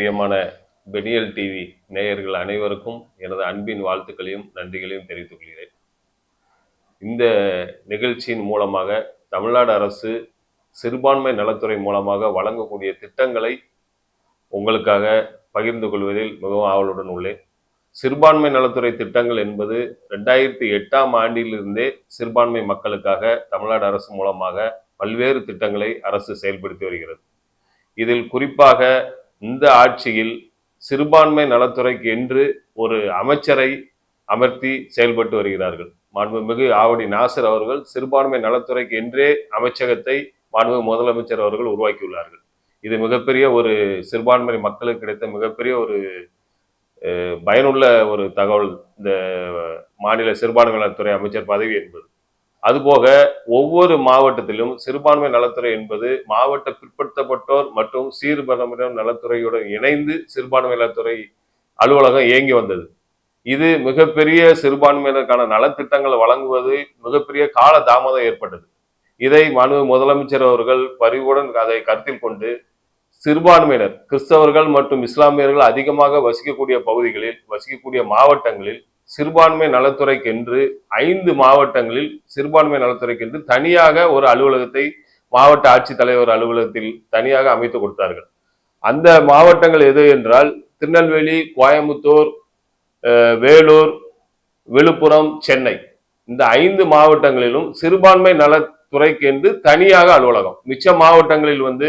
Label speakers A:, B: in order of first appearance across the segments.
A: பிரியமான Peniel TV நேயர்கள் அனைவருக்கும் எனது அன்பின் வாழ்த்துக்களையும் நன்றிகளையும் தெரிவித்துக் கொள்கிறேன். இந்த நிகழ்ச்சியின் மூலமாக தமிழ்நாடு அரசு சிறுபான்மை நலத்துறை மூலமாக வழங்கக்கூடிய திட்டங்களை உங்களுக்காக பகிர்ந்து கொள்வதில் மிகவும் ஆவலுடன் உள்ளேன். சிறுபான்மை நலத்துறை திட்டங்கள் என்பது ரெண்டாயிரத்தி எட்டாம் ஆண்டிலிருந்தே சிறுபான்மை மக்களுக்காக தமிழ்நாடு அரசு மூலமாக பல்வேறு திட்டங்களை அரசு செயல்படுத்தி வருகிறது. இதில் குறிப்பாக இந்த ஆட்சியில் சிறுபான்மை நலத்துறைக்கு என்று ஒரு அமைச்சரை அமர்த்தி செயல்பட்டு வருகிறார்கள். மாண்புமிகு ஆவடி நாசர் அவர்கள் சிறுபான்மை நலத்துறைக்கு என்றே அமைச்சகத்தை மாண்புமிகு முதலமைச்சர் அவர்கள் உருவாக்கியுள்ளார்கள். இது மிகப்பெரிய ஒரு சிறுபான்மை மக்களுக்கு கிடைத்த மிகப்பெரிய ஒரு பயனுள்ள ஒரு தகவல். இந்த மாநில சிறுபான்மை நலத்துறை அமைச்சர் பதவி என்பது. அதுபோக ஒவ்வொரு மாவட்டத்திலும் சிறுபான்மை நலத்துறை என்பது மாவட்ட பிற்படுத்தப்பட்டோர் மற்றும் சீர்பரமினர் நலத்துறையுடன் இணைந்து சிறுபான்மை நலத்துறை அலுவலகம் இயங்கி வந்தது. இது மிகப்பெரிய சிறுபான்மையினருக்கான நலத்திட்டங்களை வழங்குவது மிகப்பெரிய கால தாமதம் ஏற்பட்டது. இதை மனு முதலமைச்சர் அவர்கள் பரிவுடன் அதை கருத்தில் கொண்டு சிறுபான்மையினர் கிறிஸ்தவர்கள் மற்றும் இஸ்லாமியர்கள் அதிகமாக வசிக்கக்கூடிய பகுதிகளில் வசிக்கக்கூடிய மாவட்டங்களில் சிறுபான்மை நலத்துறைக்கென்று ஐந்து மாவட்டங்களில் சிறுபான்மை நலத்துறைக்கென்று தனியாக ஒரு அலுவலகத்தை மாவட்ட ஆட்சித்தலைவர் அலுவலகத்தில் தனியாக அமைத்து கொடுத்தார்கள். அந்த மாவட்டங்கள் எது என்றால் திருநெல்வேலி கோயம்புத்தூர் வேலூர் விழுப்புரம் சென்னை. இந்த ஐந்து மாவட்டங்களிலும் சிறுபான்மை நலத்துறைக்கு என்று தனியாக அலுவலகம். மிச்ச மாவட்டங்களில் வந்து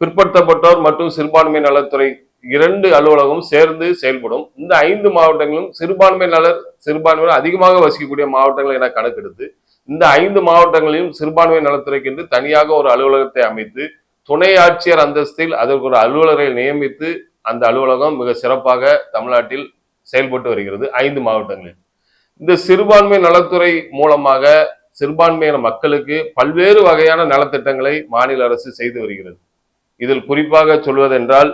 A: பிற்படுத்தப்பட்டோர் மற்றும் சிறுபான்மை நலத்துறை இரண்டு அலுவலகம் சேர்ந்து செயல்படும். இந்த ஐந்து மாவட்டங்களும் சிறுபான்மை நலர் சிறுபான்மையினர் அதிகமாக வசிக்கக்கூடிய மாவட்டங்கள் என கணக்கெடுத்து இந்த ஐந்து மாவட்டங்களிலும் சிறுபான்மை நலத்துறைக்கு என்று தனியாக ஒரு அலுவலகத்தை அமைத்து துணை ஆட்சியர் அந்தஸ்தில் அதற்கு ஒரு அலுவலரை நியமித்து அந்த அலுவலகம் மிக சிறப்பாக தமிழ்நாட்டில் செயல்பட்டு வருகிறது ஐந்து மாவட்டங்களில். இந்த சிறுபான்மை நலத்துறை மூலமாக சிறுபான்மையின மக்களுக்கு பல்வேறு வகையான நலத்திட்டங்களை மாநில அரசு செய்து வருகிறது. இதில் குறிப்பாக சொல்வதென்றால்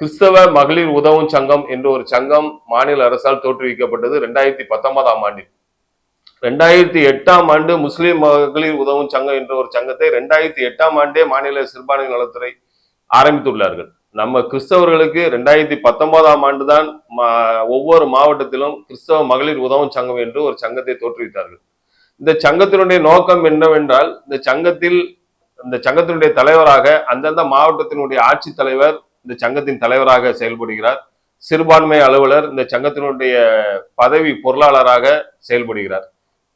A: கிறிஸ்தவ மகளிர் உதவும் சங்கம் என்ற ஒரு சங்கம் மாநில அரசால் தோற்றுவிக்கப்பட்டது ரெண்டாயிரத்தி பத்தொன்பதாம் ஆண்டில். ரெண்டாயிரத்தி எட்டாம் ஆண்டு முஸ்லீம் மகளிர் உதவும் சங்கம் என்ற ஒரு சங்கத்தை ரெண்டாயிரத்தி எட்டாம் ஆண்டே மாநில சிறுபான்மை நலத்துறை ஆரம்பித்துள்ளார்கள். நம்ம கிறிஸ்தவர்களுக்கு ரெண்டாயிரத்தி பத்தொன்பதாம் ஆண்டு தான் ஒவ்வொரு மாவட்டத்திலும் கிறிஸ்தவ மகளிர் உதவும் சங்கம் என்று ஒரு சங்கத்தை தோற்றுவித்தார்கள். இந்த சங்கத்தினுடைய நோக்கம் என்னவென்றால் இந்த சங்கத்தில் இந்த சங்கத்தினுடைய தலைவராக அந்தந்த மாவட்டத்தினுடைய ஆட்சித் தலைவர் இந்த சங்கத்தின் தலைவராக செயல்படுகிறார். சிறுபான்மை அலுவலர் இந்த சங்கத்தினுடைய பதவி பொருளாளராக செயல்படுகிறார்.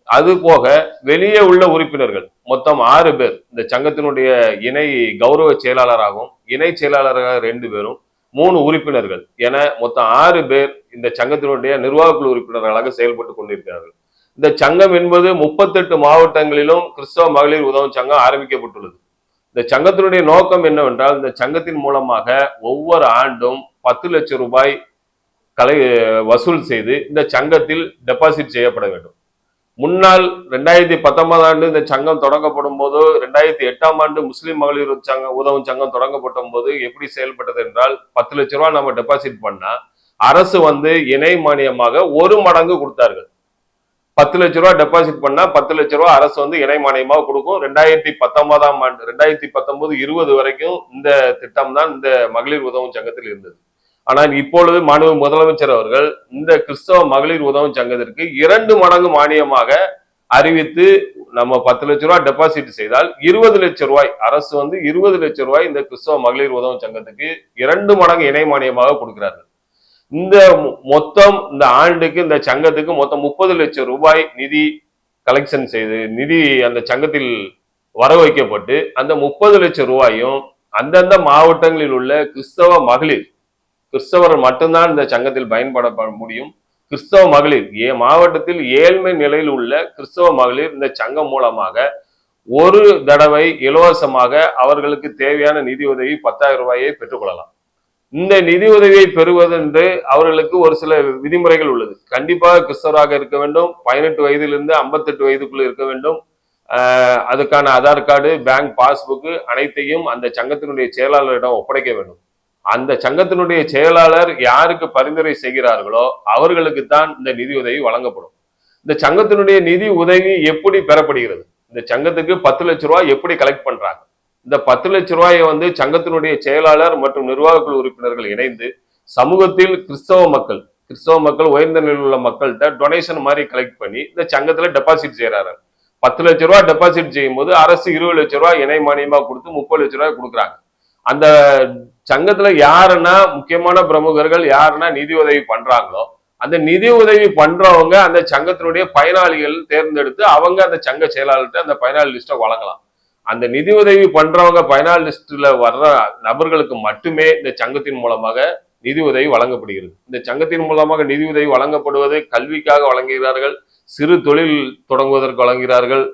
A: அது போக வெளியே உள்ள உறுப்பினர்கள் மொத்தம் ஆறு பேர் இந்த சங்கத்தினுடைய இணை கௌரவ செயலாளராகவும் இணை செயலாளராக ரெண்டு பேரும் மூணு உறுப்பினர்கள் என மொத்தம் ஆறு பேர் இந்த சங்கத்தினுடைய நிர்வாக குழு உறுப்பினர்களாக செயல்பட்டு கொண்டிருக்கிறார்கள். இந்த சங்கம் என்பது முப்பத்தெட்டு மாவட்டங்களிலும் கிறிஸ்தவ மகளிர் உதவும் சங்கம் ஆரம்பிக்கப்பட்டுள்ளது. இந்த சங்கத்தினுடைய நோக்கம் என்னவென்றால் இந்த சங்கத்தின் மூலமாக ஒவ்வொரு ஆண்டும் பத்து லட்சம் ரூபாய் கலை வசூல் செய்து இந்த சங்கத்தில் டெபாசிட் செய்யப்பட வேண்டும். முன்னாள் ரெண்டாயிரத்தி பத்தொன்பதாம் ஆண்டு இந்த சங்கம் தொடங்கப்படும் போது ரெண்டாயிரத்தி எட்டாம் ஆண்டு முஸ்லீம் மகளிர் சங்கம் உதவும் சங்கம் தொடங்கப்பட்ட போது எப்படி செயல்பட்டது என்றால் பத்து லட்ச ரூபாய் நம்ம டெபாசிட் பண்ணா அரசு வந்து இணை மானியமாக ஒரு மடங்கு கொடுத்தார்கள். பத்து லட்ச ரூபா டெபாசிட் பண்ணா பத்து லட்ச ரூபா அரசு வந்து இணை மானியமாக கொடுக்கும். ரெண்டாயிரத்தி பத்தொன்பதாம் ஆண்டு ரெண்டாயிரத்தி பத்தொன்பது இருபது வரைக்கும் இந்த திட்டம் தான் இந்த மகளிர் உதவும் சங்கத்தில் இருந்தது. ஆனால் இப்பொழுது மாண்பு முதலமைச்சர் அவர்கள் இந்த கிறிஸ்தவ மகளிர் உதவும் சங்கத்திற்கு இரண்டு மடங்கு மானியமாக அறிவித்து நம்ம பத்து லட்ச ரூபாய் டெபாசிட் செய்தால் இருபது லட்சம் ரூபாய் அரசு வந்து இருபது லட்ச ரூபாய் இந்த கிறிஸ்தவ மகளிர் உதவும் சங்கத்துக்கு இரண்டு மடங்கு இணை மானியமாக கொடுக்கிறார்கள். இந்த மொத்தம் இந்த ஆண்டுக்கு இந்த சங்கத்துக்கு மொத்தம் முப்பது லட்சம் ரூபாய் நிதி கலெக்ஷன் செய்து நிதி அந்த சங்கத்தில் வர வைக்கப்பட்டு அந்த முப்பது லட்சம் ரூபாயும் அந்தந்த மாவட்டங்களில் உள்ள கிறிஸ்தவ மகளிர் கிறிஸ்தவர் மட்டும்தான் இந்த சங்கத்தில் பயன்பட முடியும். கிறிஸ்தவ மகளிர் ஏ மாவட்டத்தில் ஏழ்மை நிலையில் உள்ள கிறிஸ்தவ மகளிர் இந்த சங்கம் மூலமாக ஒரு தடவை இலவசமாக அவர்களுக்கு தேவையான நிதி உதவி பத்தாயிரம் ரூபாயை பெற்றுக்கொள்ளலாம் இந்த நிதி உதவியை பெறுவதென்று அவர்களுக்கு ஒரு சில விதிமுறைகள் உள்ளது. கண்டிப்பாக கிறிஸ்தவராக இருக்க வேண்டும். பதினெட்டு வயதிலிருந்து ஐம்பத்தெட்டு வயதுக்குள்ள இருக்க வேண்டும். அதுக்கான ஆதார் கார்டு பேங்க் பாஸ்புக்கு அனைத்தையும் அந்த சங்கத்தினுடைய செயலாளரிடம் ஒப்படைக்க வேண்டும். அந்த சங்கத்தினுடைய செயலாளர் யாருக்கு பரிந்துரை செய்கிறார்களோ அவர்களுக்கு தான் இந்த நிதி உதவி வழங்கப்படும். இந்த சங்கத்தினுடைய நிதி உதவி எப்படி பெறப்படுகிறது? இந்த சங்கத்துக்கு பத்து லட்ச ரூபாய் எப்படி கலெக்ட் பண்றாங்க? இந்த பத்து லட்ச ரூபாயை வந்து சங்கத்தினுடைய செயலாளர் மற்றும் நிர்வாக குழு உறுப்பினர்கள் இணைந்து சமூகத்தில் கிறிஸ்தவ மக்கள் கிறிஸ்தவ மக்கள் உயர்ந்த நிலையில் உள்ள மக்கள்கிட்ட டொனேஷன் மாதிரி கலெக்ட் பண்ணி இந்த சங்கத்துல டெபாசிட் செய்யறாரு பத்து லட்ச ரூபா டெபாசிட் செய்யும் போது அரசு இருபது லட்ச ரூபா இணை மானியமா கொடுத்து முப்பது லட்ச ரூபாய் கொடுக்குறாங்க. அந்த சங்கத்துல யாருன்னா முக்கியமான பிரமுகர்கள் யாருன்னா நிதி உதவி பண்றாங்களோ அந்த நிதி உதவி பண்றவங்க அந்த சங்கத்தினுடைய பயனாளிகள் தேர்ந்தெடுத்து அவங்க அந்த சங்க செயலாளர்கிட்ட அந்த பயனாளி லிஸ்ட்டை வழங்கலாம். அந்த நிதி உதவி பண்றவங்க பயனாளி லிஸ்ட்ல வர்ற நபர்களுக்கு மட்டுமே இந்த சங்கத்தின் மூலமாக நிதி உதவி வழங்கப்படுகிறது. இந்த சங்கத்தின் மூலமாக நிதி உதவி வழங்கப்படுவது கல்விக்காக வழங்குகிறார்கள் சிறு தொழில் தொடங்குவதற்கு வழங்குகிறார்கள்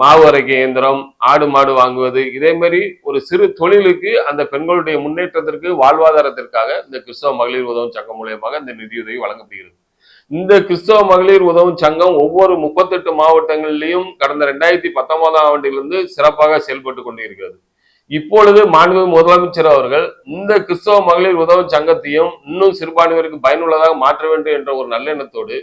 A: மாவு அரைக்க இயந்திரம் ஆடு மாடு வாங்குவது இதே மாதிரி ஒரு சிறு தொழிலுக்கு அந்த பெண்களுடைய முன்னேற்றத்திற்கு வாழ்வாதாரத்திற்காக இந்த கிறிஸ்தவ மகளிர் உதவும் சங்கம் மூலியமாக இந்த நிதியுதவி வழங்கப்படுகிறது. இந்த கிறிஸ்தவ மகளிர் உதவும் சங்கம் ஒவ்வொரு முப்பத்தெட்டு மாவட்டங்களிலும் கடந்த ரெண்டாயிரத்தி பத்தொன்பதாம் ஆண்டிலிருந்து சிறப்பாக செயல்பட்டு கொண்டிருக்கிறது. இப்பொழுது மாண்பு முதலமைச்சர் அவர்கள் இந்த கிறிஸ்தவ மகளிர் உதவும் சங்கத்தையும் இன்னும் சிறுபான்மையினருக்கு பயனுள்ளதாக மாற்ற வேண்டும் என்ற ஒரு நல்லெண்ணத்தோடு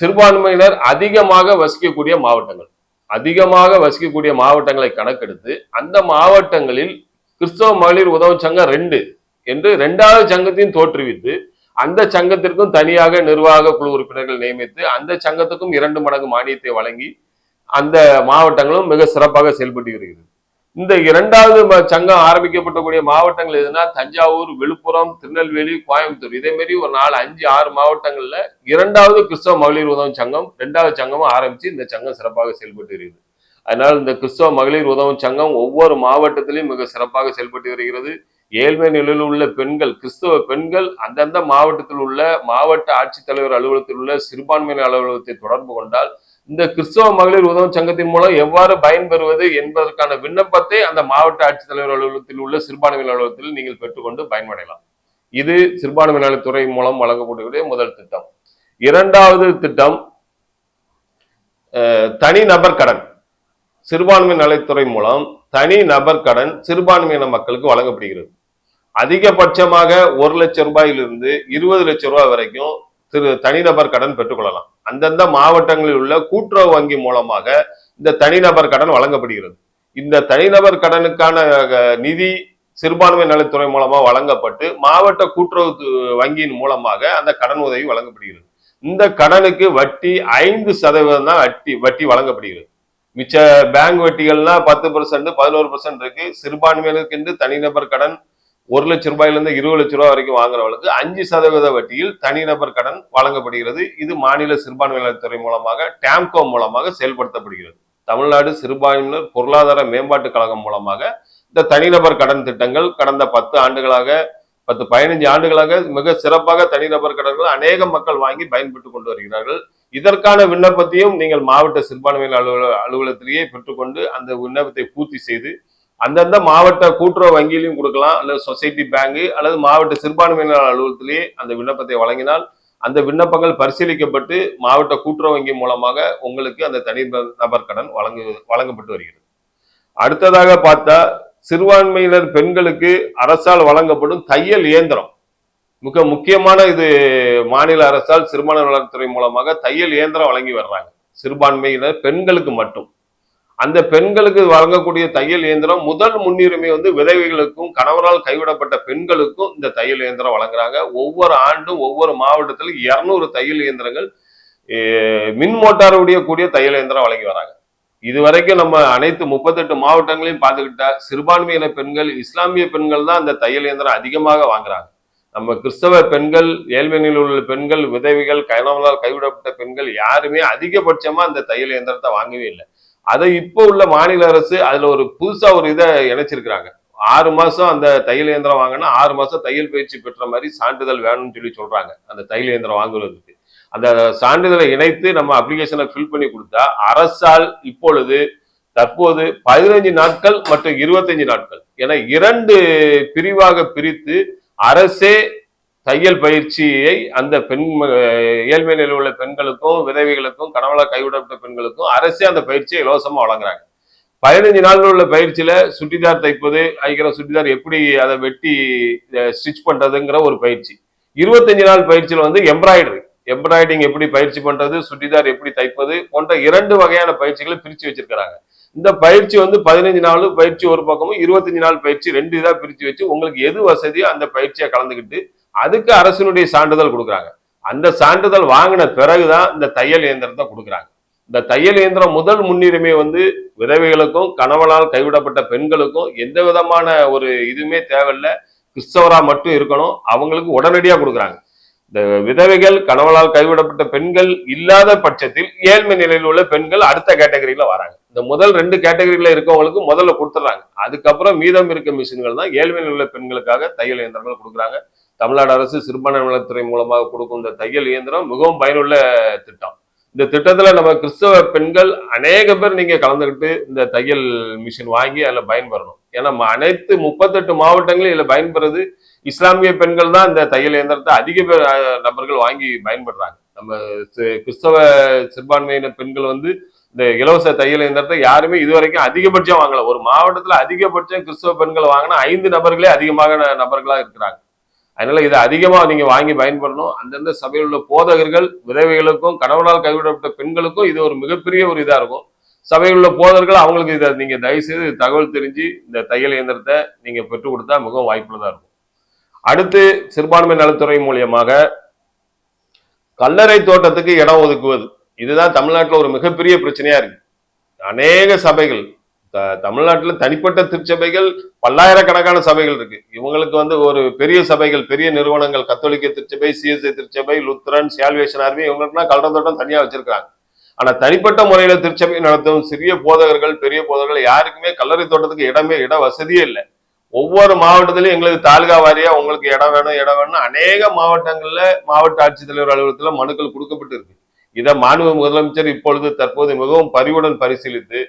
A: சிறுபான்மையினர் அதிகமாக வசிக்கக்கூடிய மாவட்டங்கள் அதிகமாக வசிக்கக்கூடிய மாவட்டங்களை கணக்கெடுத்து அந்த மாவட்டங்களில் கிறிஸ்தவ மகளிர் உதவும் சங்கம் ரெண்டு என்று ரெண்டாவது சங்கத்தையும் தோற்றுவித்து அந்த சங்கத்திற்கும் தனியாக நிர்வாக குழு உறுப்பினர்கள் நியமித்து அந்த சங்கத்துக்கும் இரண்டு மடங்கு மானியத்தை வழங்கி அந்த மாவட்டங்களும் மிக சிறப்பாக செயல்பட்டு வருகிறது. இந்த இரண்டாவது சங்கம் ஆரம்பிக்கப்பட்டக்கூடிய மாவட்டங்கள் எதுனா தஞ்சாவூர் விழுப்புரம் திருநெல்வேலி கோயம்புத்தூர். இதே மாதிரி ஒரு நாலு அஞ்சு ஆறு மாவட்டங்கள்ல இரண்டாவது கிறிஸ்தவ மகளிர் உதவும் சங்கம் ரெண்டாவது சங்கமும் ஆரம்பிச்சு இந்த சங்கம் சிறப்பாக செயல்பட்டு வருகிறது. அதனால் இந்த கிறிஸ்தவ மகளிர் உதவும் சங்கம் ஒவ்வொரு மாவட்டத்திலையும் மிக சிறப்பாக செயல்பட்டு வருகிறது. ஏழ்மை நிலையில் உள்ள பெண்கள் கிறிஸ்தவ பெண்கள் அந்தந்த மாவட்டத்தில் உள்ள மாவட்ட ஆட்சித்தலைவர் அலுவலகத்தில் உள்ள சிறுபான்மையின அலுவலகத்தை தொடர்பு கொண்டால் இந்த கிறிஸ்தவ மகளிர் உதவும் சங்கத்தின் மூலம் எவ்வாறு பயன்பெறுவது என்பதற்கான விண்ணப்பத்தை அந்த மாவட்ட ஆட்சித்தலைவர் அலுவலகத்தில் உள்ள சிறுபான்மையின அலுவலகத்தில் நீங்கள் பெற்றுக்கொண்டு பயன்படையலாம் இது சிறுபான்மை நலத்துறை மூலம் வழங்கக்கூடிய முதல் திட்டம். இரண்டாவது திட்டம் அஹ், தனிநபர் கடன். சிறுபான்மை நலத்துறை மூலம் தனி நபர் கடன் சிறுபான்மையின மக்களுக்கு வழங்கப்படுகிறது. அதிகபட்சமாக ஒரு லட்சம் ரூபாயிலிருந்து இருபது லட்சம் ரூபாய் வரைக்கும் திரு தனிநபர் கடன் பெற்றுக்கொள்ளலாம். அந்தந்த மாவட்டங்களில் உள்ள கூட்டுறவு வங்கி மூலமாக இந்த தனிநபர் கடன் வழங்கப்படுகிறது. இந்த தனிநபர் கடனுக்கான நிதி சிறுபான்மை நலத்துறை மூலமா வழங்கப்பட்டு மாவட்ட கூட்டுறவு வங்கியின் மூலமாக அந்த கடன் உதவி வழங்கப்படுகிறது. இந்த கடனுக்கு வட்டி ஐந்து சதவீதம் தான் வட்டி வட்டி வழங்கப்படுகிறது. மிச்ச பேங்க் வட்டிகள்னா பத்து பர்சன்ட் பதினோரு பர்சன்ட் இருக்கு. சிறுபான்மையினருக்கு தனிநபர் கடன் ஒரு லட்சம் ரூபாயிலிருந்து இருபது லட்சம் ரூபாய் வரைக்கும் வாங்குறவங்களுக்கு அஞ்சு சதவீத வட்டியில் தனிநபர் கடன் வழங்கப்படுகிறது. இது மாநில சிறுபான்மை நலத்துறை மூலமாக டேம்கோ மூலமாக செயல்படுத்தப்படுகிறது. தமிழ்நாடு சிறுபான்மையினர் பொருளாதார மேம்பாட்டு கழகம் மூலமாக இந்த தனிநபர் கடன் திட்டங்கள் கடந்த பத்து ஆண்டுகளாக பத்து பதினஞ்சு ஆண்டுகளாக மிக சிறப்பாக தனிநபர் கடன்கள் அநேக மக்கள் வாங்கி பயன்பட்டு கொண்டு வருகிறார்கள். இதற்கான விண்ணப்பத்தையும் நீங்கள் மாவட்ட சிறுபான்மையினர் அலுவல அலுவலகத்திலேயே பெற்றுக்கொண்டு அந்த விண்ணப்பத்தை பூர்த்தி செய்து அந்தந்த மாவட்ட கூட்டுறவு வங்கியிலையும் கொடுக்கலாம் அல்லது சொசைட்டி பேங்க் அல்லது மாவட்ட சிறுபான்மையினர் அலுவலகத்திலேயே அந்த விண்ணப்பத்தை வழங்கினால் அந்த விண்ணப்பங்கள் பரிசீலிக்கப்பட்டு மாவட்ட கூட்டுறவு வங்கி மூலமாக உங்களுக்கு அந்த தனி நபர் கடன் வழங்கு வழங்கப்பட்டு வருகிறது. அடுத்ததாக பார்த்தா சிறுபான்மையினர் பெண்களுக்கு அரசால் வழங்கப்படும் தையல் இயந்திரம். மிக முக்கியமான இது மாநில அரசால் சிறுபான்மை நலத்துறை மூலமாக தையல் இயந்திரம் வழங்கி வர்றாங்க. சிறுபான்மையினர் பெண்களுக்கு மட்டும். அந்த பெண்களுக்கு வழங்கக்கூடிய தையல் இயந்திரம் முதல் முன்னுரிமை வந்து விதவைகளுக்கும் கணவரால் கைவிடப்பட்ட பெண்களுக்கும் இந்த தையல் இயந்திரம் வழங்குறாங்க. ஒவ்வொரு ஆண்டும் ஒவ்வொரு மாவட்டத்திலும் இருநூறு தையல் இயந்திரங்கள் மின் மோட்டார் கூடிய தையல் இயந்திரம் வழங்கி வராங்க. இதுவரைக்கும் நம்ம அனைத்து முப்பத்தெட்டு மாவட்டங்களையும் பார்த்துக்கிட்டா சிறுபான்மையின பெண்கள் இஸ்லாமிய பெண்கள் தான் அந்த தையல் இயந்திரம் அதிகமாக வாங்குறாங்க. நம்ம கிறிஸ்தவ பெண்கள் ஏழ்மையில் உள்ள பெண்கள் விதவிகள் கணவனால் கைவிடப்பட்ட பெண்கள் யாருமே அதிகபட்சமா அந்த தையல் இயந்திரத்தை வாங்கவே இல்லை. அதை இப்போ உள்ள மாநில அரசு அதுல ஒரு புதுசா ஒரு இதை இணைச்சிருக்கிறாங்க. ஆறு மாசம் அந்த தையல் இயந்திரம் வாங்கினா ஆறு மாசம் தையல் பயிற்சி பெற்ற மாதிரி சான்றிதழ் வேணும்னு சொல்லி சொல்றாங்க அந்த தையல் இயந்திரம் வாங்குவதற்கு. அந்த சான்றிதழை இணைத்து நம்ம அப்ளிகேஷனை ஃபில் பண்ணி கொடுத்தா அரசால் இப்பொழுது தற்போது பதினைஞ்சு நாட்கள் மற்றும் இருபத்தஞ்சு நாட்கள். என இரண்டு பிரிவாக பிரித்து அரசே தையல் பயிற்சியை அந்த பெண் ஏழ்மை நிலையில் உள்ள பெண்களுக்கும் விதவைகளுக்கும் கணவள கைவிடப்பட்ட பெண்களுக்கும் அரசே அந்த பயிற்சியை இலவசமாக வழங்குறாங்க. பதினஞ்சு நாள்கள் உள்ள பயிற்சியில சுட்டிதார் தைப்பது ஐக்கிற சுட்டிதார் எப்படி அதை வெட்டி ஸ்டிச் பண்றதுங்கிற ஒரு பயிற்சி. இருபத்தஞ்சு நாள் பயிற்சியில வந்து எம்ப்ராய்டரி. எம்ப்ராய்டிங் எப்படி பயிற்சி பண்றது சுட்டிதார் எப்படி தைப்பது போன்ற இரண்டு வகையான பயிற்சிகளை பிரிச்சு வச்சிருக்கிறாங்க. இந்த பயிற்சி வந்து பதினஞ்சு நாள் பயிற்சி ஒரு பக்கமும் இருபத்தஞ்சு நாள் பயிற்சி ரெண்டு இதாக பிரித்து வச்சு உங்களுக்கு எது வசதியோ அந்த பயிற்சியை கலந்துக்கிட்டு அதுக்கு அரசினுடைய சான்றிதழ் கொடுக்குறாங்க. அந்த சான்றிதழ் வாங்கின பிறகுதான் இந்த தையல் இயந்திரத்தை கொடுக்குறாங்க. இந்த தையல் இயந்திரம் முதல் முன்னுரிமை வந்து விதவைகளுக்கும் கணவனால் கைவிடப்பட்ட பெண்களுக்கும் எந்த விதமான ஒரு இதுவுமே தேவையில்லை. கிறிஸ்தவராக மட்டும் இருக்கணும். அவங்களுக்கு உடனடியாக கொடுக்குறாங்க. இந்த விதவைகள் கணவனால் கைவிடப்பட்ட பெண்கள் இல்லாத பட்சத்தில் ஏழ்மை நிலையில் உள்ள பெண்கள் அடுத்த கேட்டகரியில வராங்க. இந்த முதல் ரெண்டு கேட்டகரியில இருக்கவங்களுக்கு முதல்ல கொடுத்துட்றாங்க. அதுக்கப்புறம் மீதம் இருக்க மிஷின்கள் தான் ஏழ்மை நிலையில் உள்ள பெண்களுக்காக தையல் இயந்திரங்கள் கொடுக்குறாங்க. தமிழ்நாடு அரசு சிறுபான்மை நலத்துறை மூலமாக கொடுக்கும் இந்த தையல் இயந்திரம் மிகவும் பயனுள்ள திட்டம். இந்த திட்டத்தில் நம்ம கிறிஸ்தவ பெண்கள் அநேக பேர் நீங்க கலந்துக்கிட்டு இந்த தையல் மிஷின் வாங்கி அதில் பயன்பெறணும். ஏன்னா அனைத்து முப்பத்தெட்டு மாவட்டங்களும் இதில் பயன்பெறது. இஸ்லாமிய பெண்கள் தான் இந்த தையல் இயந்திரத்தை அதிக பேர் நபர்கள் வாங்கி பயன்படுறாங்க நம்ம கிறிஸ்தவ சிறுபான்மையின பெண்கள் வந்து இந்த இலவச தையல் இயந்திரத்தை யாருமே இதுவரைக்கும் அதிகபட்சம் வாங்கல. ஒரு மாவட்டத்தில் அதிகபட்சம் கிறிஸ்தவ பெண்கள் வாங்கினா ஐந்து நபர்களே அதிகமாக நபர்களாக இருக்கிறாங்க. அதனால இதை அதிகமாக நீங்க வாங்கி பயன்படணும். அந்தந்த சபையில் உள்ள போதகர்கள் விதவைகளுக்கும் கணவனால் கைவிடப்பட்ட பெண்களுக்கும் இது ஒரு மிகப்பெரிய ஒரு இதாக இருக்கும். சபையில் உள்ள போதகர்கள் அவங்களுக்கு இதை நீங்க தயவு செய்து தகவல் தெரிஞ்சு இந்த தையல் இயந்திரத்தை நீங்க பெற்றுக் கொடுத்தா மிகவும் வாய்ப்புள்ளதாக இருக்கும். அடுத்து சிறுபான்மை நலத்துறை மூலியமாக கல்லறை தோட்டத்துக்கு இடம் ஒதுக்குவது. இதுதான் தமிழ்நாட்டில் ஒரு மிகப்பெரிய பிரச்சனையா இருக்கு. அநேக சபைகள் த- தமிழ்நாட்டில் தனிப்பட்ட திருச்சபைகள் பல்லாயிரக்கணக்கான சபைகள் இருக்கு. இவங்களுக்கு வந்து ஒரு பெரிய சபைகள் பெரிய நிறுவனங்கள் கத்தோலிக்க திருச்சபை சிஎஸ்ஐ திருச்சபை லுத்ரன் சேல்வேஷன் ஆர்மி இவங்களுக்குனா கல்லறை தோட்டம் தனியாக வச்சிருக்காங்க ஆனா தனிப்பட்ட முறையில திருச்சபை நடத்தும் சிறிய போதகர்கள் பெரிய போதகர்கள் யாருக்குமே கல்லறை தோட்டத்துக்கு இடமே இட வசதியே இல்லை. ஒவ்வொரு மாவட்டத்திலையும் எங்களுக்கு தாலுகா வாரியா உங்களுக்கு இடம் வேணும் இடம் வேணும் அநேக மாவட்டங்கள்ல மாவட்ட ஆட்சித்தலைவர் அலுவலகத்துல மனுக்கள் கொடுக்கப்பட்டு இருக்கு இதை மாநில முதலமைச்சர் இப்பொழுது தற்போது மிகவும் பரிவுடன் பரிசீலித்து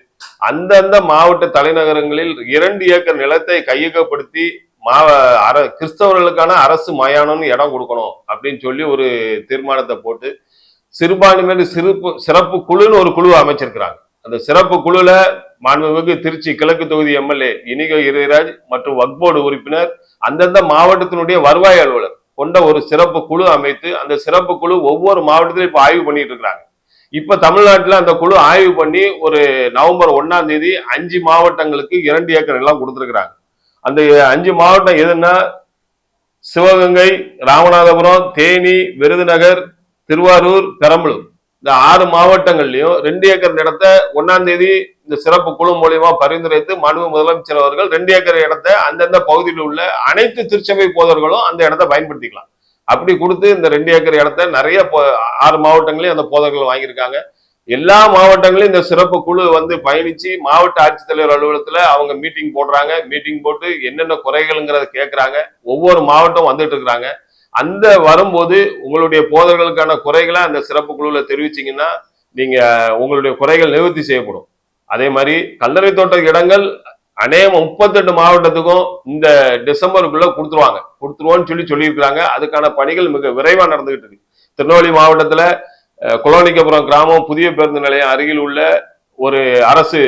A: அந்தந்த மாவட்ட தலைநகரங்களில் இரண்டு ஏக்கர் நிலத்தை கையகப்படுத்தி மாவ அர கிறிஸ்தவர்களுக்கான அரசு மயானம்னு இடம் கொடுக்கணும் அப்படின்னு சொல்லி ஒரு தீர்மானத்தை போட்டு சிறுபான்மையினர் சிறப்பு சிறப்பு குழுன்னு ஒரு குழு அமைச்சிருக்கிறாங்க. அந்த சிறப்பு குழுல மாண்புமிகு திருச்சி கிழக்கு தொகுதி எம்எல்ஏ இனிகோ இறைராஜ் மற்றும் வக்போர்டு உறுப்பினர் அந்தந்த மாவட்டத்தினுடைய வருவாய் அலுவலர் கொண்ட ஒரு சிறப்பு குழு அமைத்து அந்த சிறப்பு குழு ஒவ்வொரு மாவட்டத்திலும் இப்ப ஆய்வு பண்ணிட்டு இருக்கிறாங்க. இப்ப தமிழ்நாட்டில் அந்த குழு ஆய்வு பண்ணி ஒரு நவம்பர் ஒன்னாம் தேதி அஞ்சு மாவட்டங்களுக்கு இரண்டு ஏக்கர் நிலம் கொடுத்துருக்குறாங்க. அந்த அஞ்சு மாவட்டம் எதுன்னா சிவகங்கை ராமநாதபுரம் தேனி விருதுநகர் திருவாரூர் பெரம்பலூர். இந்த ஆறு மாவட்டங்கள்லயும் ரெண்டு ஏக்கர் இடத்த ஒன்னாம் தேதி இந்த சிறப்பு குழு மூலியமா பரிந்துரைத்து மனு முதலமைச்சர் அவர்கள் ரெண்டு ஏக்கர் இடத்த அந்தந்த பகுதியில் உள்ள அனைத்து திருச்சபை போதர்களும் அந்த இடத்த பயன்படுத்திக்கலாம். அப்படி கொடுத்து இந்த ரெண்டு ஏக்கர் இடத்த நிறைய ஆறு மாவட்டங்களையும் அந்த போதர்கள் வாங்கியிருக்காங்க. எல்லா மாவட்டங்களையும் இந்த சிறப்பு குழு வந்து பயணிச்சு மாவட்ட ஆட்சித்தலைவர் அலுவலகத்துல அவங்க மீட்டிங் போடுறாங்க. மீட்டிங் போட்டு என்னென்ன குறைகள்ங்கிறத கேட்கறாங்க ஒவ்வொரு மாவட்டம் வந்துட்டு இருக்கிறாங்க அந்த வரும்போது உங்களுடைய போதர்களுக்கான குறைகளை அந்த சிறப்பு குழுவில் தெரிவிச்சிங்கன்னா நீங்க உங்களுடைய குறைகள் நிவர்த்தி செய்யப்படும். அதே மாதிரி கல்லறை தோட்ட இடங்கள் அநேகம் முப்பத்தெட்டு மாவட்டத்துக்கும் இந்த டிசம்பருக்குள்ள கொடுத்துருவாங்க. கொடுத்துருவோம்னு சொல்லி சொல்லியிருக்கிறாங்க. அதுக்கான பணிகள் மிக விரைவாக நடந்துகிட்டு இருக்கு. திருநெல்வேலி மாவட்டத்தில் அஹ், குலோனிக்கபுரம் கிராமம் புதிய பேருந்து நிலையம் அருகில் உள்ள ஒரு அரசு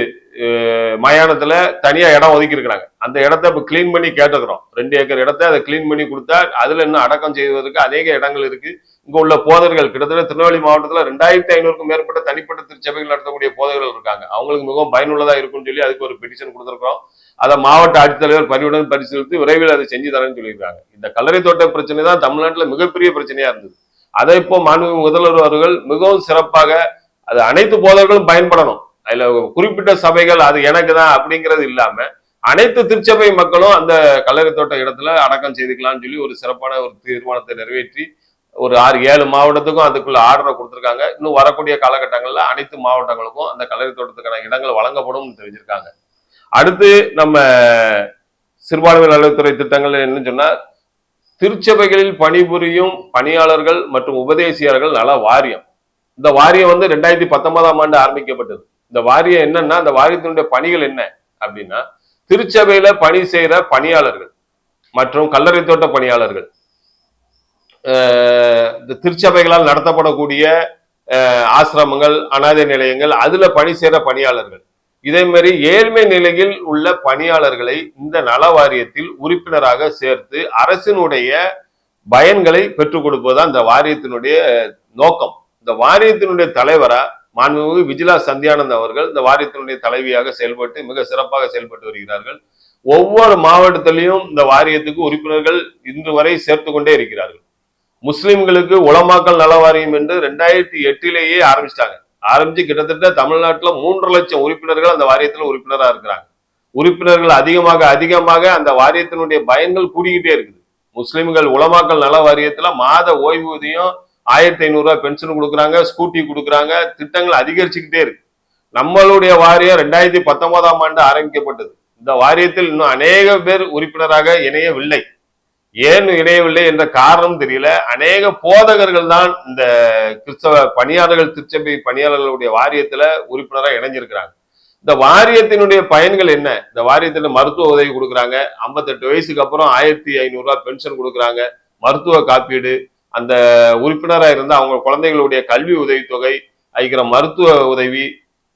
A: மயானத்துல தனியா இடம் ஒதுக்கி இருக்கிறாங்க அந்த இடத்த இப்ப கிளீன் பண்ணி கேட்டுக்கிறோம் ரெண்டு ஏக்கர் இடத்த அதை கிளீன் பண்ணி கொடுத்தா அதுல இன்னும் அடக்கம் செய்வதற்கு அநேக இடங்கள் இருக்கு. இங்க உள்ள போதர்கள் கிட்டத்தட்ட திருநெல்வேலி மாவட்டத்துல ரெண்டாயிரத்தி ஐநூறுக்கும் மேற்பட்ட தனிப்பட்ட திருச்சபைகள் நடத்தக்கூடிய போதர்கள் இருக்காங்க. அவங்களுக்கு மிகவும் பயனுள்ளதா இருக்கும்னு சொல்லி அதுக்கு ஒரு பெட்டிஷன் கொடுத்துருக்கோம் அதை மாவட்ட ஆட்சித்தலைவர் பணியுடன் பரிசீலித்து விரைவில் அதை செஞ்சு தரேன்னு சொல்லியிருக்காங்க. இந்த கல்லறை தோட்ட பிரச்சனை தான் தமிழ்நாட்டில் மிகப்பெரிய பிரச்சனையா இருந்தது. அதை இப்போ மாண்பு முதல்வர் அவர்கள் மிகவும் சிறப்பாக அது அனைத்து போதர்களும் பயன்படணும். அதில் குறிப்பிட்ட சபைகள் அது எனக்கு தான் அப்படிங்கிறது இல்லாமல் அனைத்து திருச்சபை மக்களும் அந்த கல்லறை தோட்ட இடத்துல அடக்கம் செய்துக்கலாம்னு சொல்லி ஒரு சிறப்பான ஒரு தீர்மானத்தை நிறைவேற்றி ஒரு ஆறு ஏழு மாவட்டத்துக்கும் அதுக்குள்ள ஆர்டரை கொடுத்துருக்காங்க. இன்னும் வரக்கூடிய காலகட்டங்களில் அனைத்து மாவட்டங்களுக்கும் அந்த கல்லறை தோட்டத்துக்கான இடங்கள் வழங்கப்படும் தெரிஞ்சிருக்காங்க. அடுத்து நம்ம சிறுபான்மை நலத்துறை திட்டங்கள் என்னன்னு சொன்னா திருச்சபைகளில் பணிபுரியும் பணியாளர்கள் மற்றும் உபதேசியாளர்கள் நல வாரியம். இந்த வாரியம் வந்து ரெண்டாயிரத்தி பத்தொன்பதாம் ஆண்டு ஆரம்பிக்கப்பட்டது. இந்த வாரியம் என்னன்னா அந்த வாரியத்தினுடைய பணிகள் என்ன அப்படின்னா திருச்சபையில பணி செய்யற பணியாளர்கள் மற்றும் கல்லறை தோட்ட பணியாளர்கள். இந்த திருச்சபைகளால் நடத்தப்படக்கூடிய ஆசிரமங்கள் அனாதை நிலையங்கள் அதுல பணி செய்யற பணியாளர்கள். இதே மாதிரி ஏழ்மை நிலையில் உள்ள பணியாளர்களை இந்த நல வாரியத்தில் உறுப்பினராக சேர்த்து அரசினுடைய பயன்களை பெற்றுக் கொடுப்பதுதான் இந்த வாரியத்தினுடைய நோக்கம். இந்த வாரியத்தினுடைய தலைவரா மாண்புமிகு விஜிலா சந்தியானந்த் அவர்கள் இந்த வாரியத்தினுடைய தலைவியாக செயல்பட்டு மிக சிறப்பாக செயல்பட்டு வருகிறார்கள். ஒவ்வொரு மாவட்டத்திலையும் இந்த வாரியத்துக்கு உறுப்பினர்கள் இன்று வரை சேர்த்து கொண்டே இருக்கிறார்கள். முஸ்லிம்களுக்கு உலமாக்கல் நல வாரியம் என்று ரெண்டாயிரத்தி எட்டிலேயே ஆரம்பிச்சிட்டாங்க. ஆரம்பிச்சு கிட்டத்தட்ட தமிழ்நாட்டுல மூன்று லட்சம் உறுப்பினர்கள் அந்த வாரியத்துல உறுப்பினரா இருக்கிறாங்க. உறுப்பினர்கள் அதிகமாக அதிகமாக அந்த வாரியத்தினுடைய பயன்கள் கூடிக்கிட்டே இருக்குது. முஸ்லிம்கள் உலமாக்கல் நல வாரியத்துல மாத ஓய்வூதியம் ஆயிரத்தி ஐநூறுரூவா பென்ஷன் கொடுக்குறாங்க ஸ்கூட்டி கொடுக்குறாங்க திட்டங்கள் அதிகரிச்சுக்கிட்டே இருக்கு. நம்மளுடைய வாரியம் ரெண்டாயிரத்தி பத்தொன்பதாம் ஆண்டு ஆரம்பிக்கப்பட்டது. இந்த வாரியத்தில் இன்னும் அநேக பேர் உறுப்பினராக இணையவில்லை. ஏன் இணையவில்லை என்ற காரணம் தெரியல. அநேக போதகர்கள் தான் இந்த கிறிஸ்தவ பணியாளர்கள் திருச்சபை பணியாளர்களுடைய வாரியத்துல உறுப்பினராக இணைஞ்சிருக்கிறாங்க. இந்த வாரியத்தினுடைய பயன்கள் என்ன? இந்த வாரியத்துல மருத்துவ உதவி கொடுக்குறாங்க. ஐம்பத்தெட்டு வயசுக்கு அப்புறம் ஆயிரத்தி ஐநூறு பென்ஷன் கொடுக்குறாங்க. மருத்துவ காப்பீடு அந்த உறுப்பினராக இருந்து அவங்க குழந்தைகளுடைய கல்வி உதவித்தொகை அளிக்கிற மருத்துவ உதவி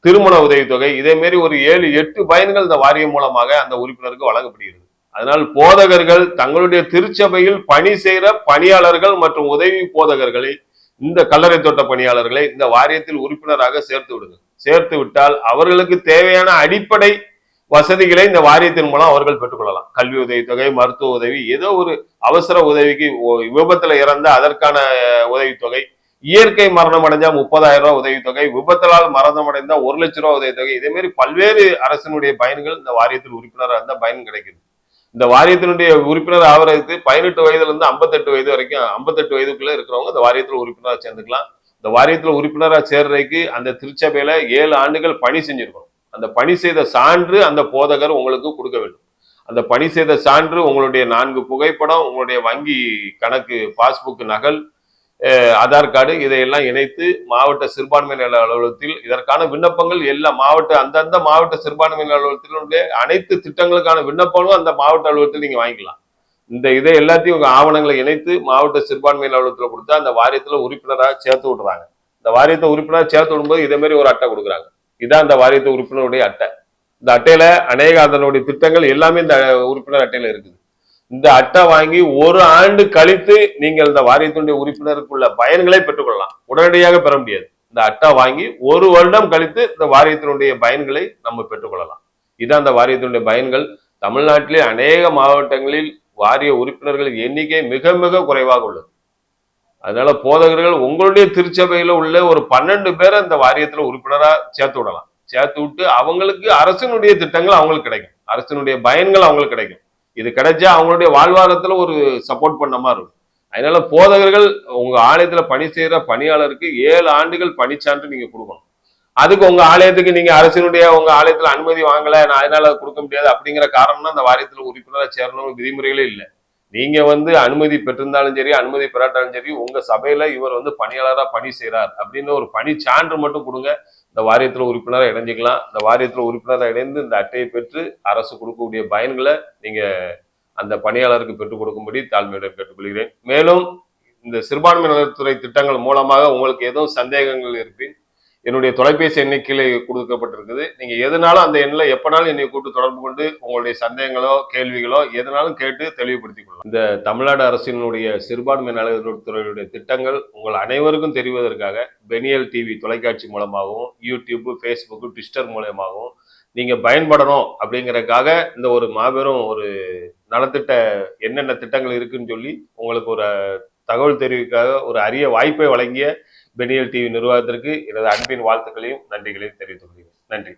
A: திருமண உதவித்தொகை இதேமாரி ஒரு ஏழு எட்டு பயன்கள் இந்த வாரியம் மூலமாக அந்த உறுப்பினருக்கு வழங்கப்படுகிறது. அதனால் போதகர்கள் தங்களுடைய திருச்சபையில் பணி செய்கிற பணியாளர்கள் மற்றும் உதவி போதகர்களை இந்த கல்லறை தோட்ட பணியாளர்களை இந்த வாரியத்தில் உறுப்பினராக சேர்த்து விடுங்க சேர்த்து விட்டால் அவர்களுக்கு தேவையான அடிப்படை வசதிகளை இந்த வாரியத்தின் மூலம் அவர்கள் பெற்றுக்கொள்ளலாம். கல்வி உதவித்தொகை மருத்துவ உதவி ஏதோ ஒரு அவசர உதவிக்கு விபத்துல இறந்த அதற்கான உதவித்தொகை இயற்கை மரணம் அடைஞ்சா முப்பதாயிரம் ரூபாய் உதவித்தொகை விபத்தலால் மரணம் அடைந்தா ஒரு லட்ச ரூபாய் உதவித்தொகை இதே மாதிரி பல்வேறு அரசினுடைய பயன்கள் இந்த வாரியத்தில் உறுப்பினராக இருந்தால் பயன் கிடைக்குது. இந்த வாரியத்தினுடைய உறுப்பினர் ஆகிறதுக்கு பதினெட்டு வயதுல இருந்து ஐம்பத்தெட்டு வயது வரைக்கும் ஐம்பத்தெட்டு வயதுக்குள்ள இருக்கிறவங்க இந்த வாரியத்தில் உறுப்பினராக சேர்ந்துக்கலாம். இந்த வாரியத்தில் உறுப்பினராக சேர்றதுக்கு அந்த திருச்சபையில ஏழு ஆண்டுகள் பணி செஞ்சிருக்கணும். அந்த பணி செய்த சான்று அந்த போதகர் உங்களுக்கு கொடுக்க வேண்டும். அந்த பணி செய்த சான்று உங்களுடைய நான்கு புகைப்படம் உங்களுடைய வங்கி கணக்கு பாஸ்புக் நகல் ஆதார் கார்டு இதையெல்லாம் இணைத்து மாவட்ட சிறுபான்மையினர் அலுவலகத்தில் இதற்கான விண்ணப்பங்கள் எல்லா மாவட்ட அந்தந்த மாவட்ட சிறுபான்மையினர் அலுவலகத்தினுடைய அனைத்து திட்டங்களுக்கான விண்ணப்பங்களும் அந்த மாவட்ட அலுவலகத்தில் நீங்கள் வாங்கிக்கலாம். இந்த இதை எல்லாத்தையும் உங்கள் ஆவணங்களை இணைத்து மாவட்ட சிறுபான்மை அலுவலகத்தில் கொடுத்தா அந்த வாரியத்தில் உறுப்பினராக சேர்த்து விடுறாங்க இந்த வாரியத்தை உறுப்பினராக சேர்த்து விடும்போது இதே மாதிரி ஒரு அட்டை கொடுக்குறாங்க. இதான் அந்த வாரியத்து உறுப்பினருடைய அட்டை. இந்த அட்டையில அநேக அதனுடைய திட்டங்கள் எல்லாமே இந்த உறுப்பினர் அட்டையில இருக்குது. இந்த அட்டை வாங்கி ஒரு ஆண்டு கழித்து நீங்கள் இந்த வாரியத்தினுடைய உறுப்பினருக்குள்ள பயன்களை பெற்றுக்கொள்ளலாம். உடனடியாக பெற முடியாது. இந்த அட்டை வாங்கி ஒரு வருடம் கழித்து இந்த வாரியத்தினுடைய பயன்களை நம்ம பெற்றுக்கொள்ளலாம். இதான் அந்த வாரியத்தினுடைய பயன்கள். தமிழ்நாட்டிலே அநேக மாவட்டங்களில் வாரிய உறுப்பினர்கள் எண்ணிக்கை மிக மிக குறைவாக உள்ளது. அதனால போதகர்கள் உங்களுடைய திருச்சபையில உள்ள ஒரு பன்னெண்டு பேரை இந்த வாரியத்துல உறுப்பினரா சேர்த்து விடலாம். சேர்த்து விட்டு அவங்களுக்கு அரசினுடைய திட்டங்கள் அவங்களுக்கு கிடைக்கும். அரசினுடைய பயன்கள் அவங்களுக்கு கிடைக்கும். இது கிடைச்சா அவங்களுடைய வாழ்வாதாரத்துல ஒரு சப்போர்ட் பண்ண மாதிரி இருக்கும். அதனால போதகர்கள் உங்க ஆலயத்துல பணி செய்யற பணியாளருக்கு ஏழு ஆண்டுகள் பணிச்சான்று நீங்க கொடுக்கணும். அதுக்கு உங்க ஆலயத்துக்கு நீங்க அரசினுடைய உங்க ஆலயத்துல அனுமதி வாங்கல நான் அதனால கொடுக்க முடியாது அப்படிங்கிற காரணம்னா அந்த வாரியத்துல உறுப்பினராக சேரணும் விதிமுறைகளே இல்லை. நீங்க வந்து அனுமதி பெற்றிருந்தாலும் சரி அனுமதி பெறாட்டாலும் சரி உங்க சபையில இவர் வந்து பணியாளராக பணி செய்கிறார் அப்படின்னு ஒரு பணி சான்று மட்டும் கொடுங்க. இந்த வாரியத்தில் உறுப்பினராக இணைஞ்சிக்கலாம். இந்த வாரியத்தில் உறுப்பினராக இணைந்து இந்த அட்டையை பெற்று அரசு கொடுக்கக்கூடிய பயன்களை நீங்க அந்த பணியாளருக்கு பெற்றுக் கொடுக்கும்படி தாழ்மையுடன் கேட்டுக்கொள்கிறேன். மேலும் இந்த சிறுபான்மை நலத்துறை திட்டங்கள் மூலமாக உங்களுக்கு எதுவும் சந்தேகங்கள் இருப்பின் என்னுடைய தொலைபேசி எண்ணிக்கையில் கொடுக்கப்பட்டிருக்குது. நீங்கள் எதுனாலும் அந்த எண்ணில் எப்போனாலும் என்னை கூட்டு தொடர்பு கொண்டு உங்களுடைய சந்தேகங்களோ கேள்விகளோ எதுனாலும் கேட்டு தெளிவுபடுத்திக் கொள்ளலாம். இந்த தமிழ்நாடு அரசினுடைய சிறுபான்மை நலத்துறையுடைய திட்டங்கள் உங்கள் அனைவருக்கும் தெரிவதற்காக பெனியல் டிவி தொலைக்காட்சி மூலமாகவும் யூடியூப் ஃபேஸ்புக்கு ட்விட்டர் மூலயமாகவும் நீங்கள் பயன்படணும் அப்படிங்கிறதுக்காக இந்த ஒரு மாபெரும் ஒரு நலத்திட்ட என்னென்ன திட்டங்கள் இருக்குன்னு சொல்லி உங்களுக்கு ஒரு தகவல் தெரிவிக்காக ஒரு அரிய வாய்ப்பை வழங்கிய பெனியல் டிவி நிர்வாகத்திற்கு எனது அன்பின் வாழ்த்துக்களையும் நன்றிகளையும் தெரிவித்துக் கொள்கிறேன். நன்றி.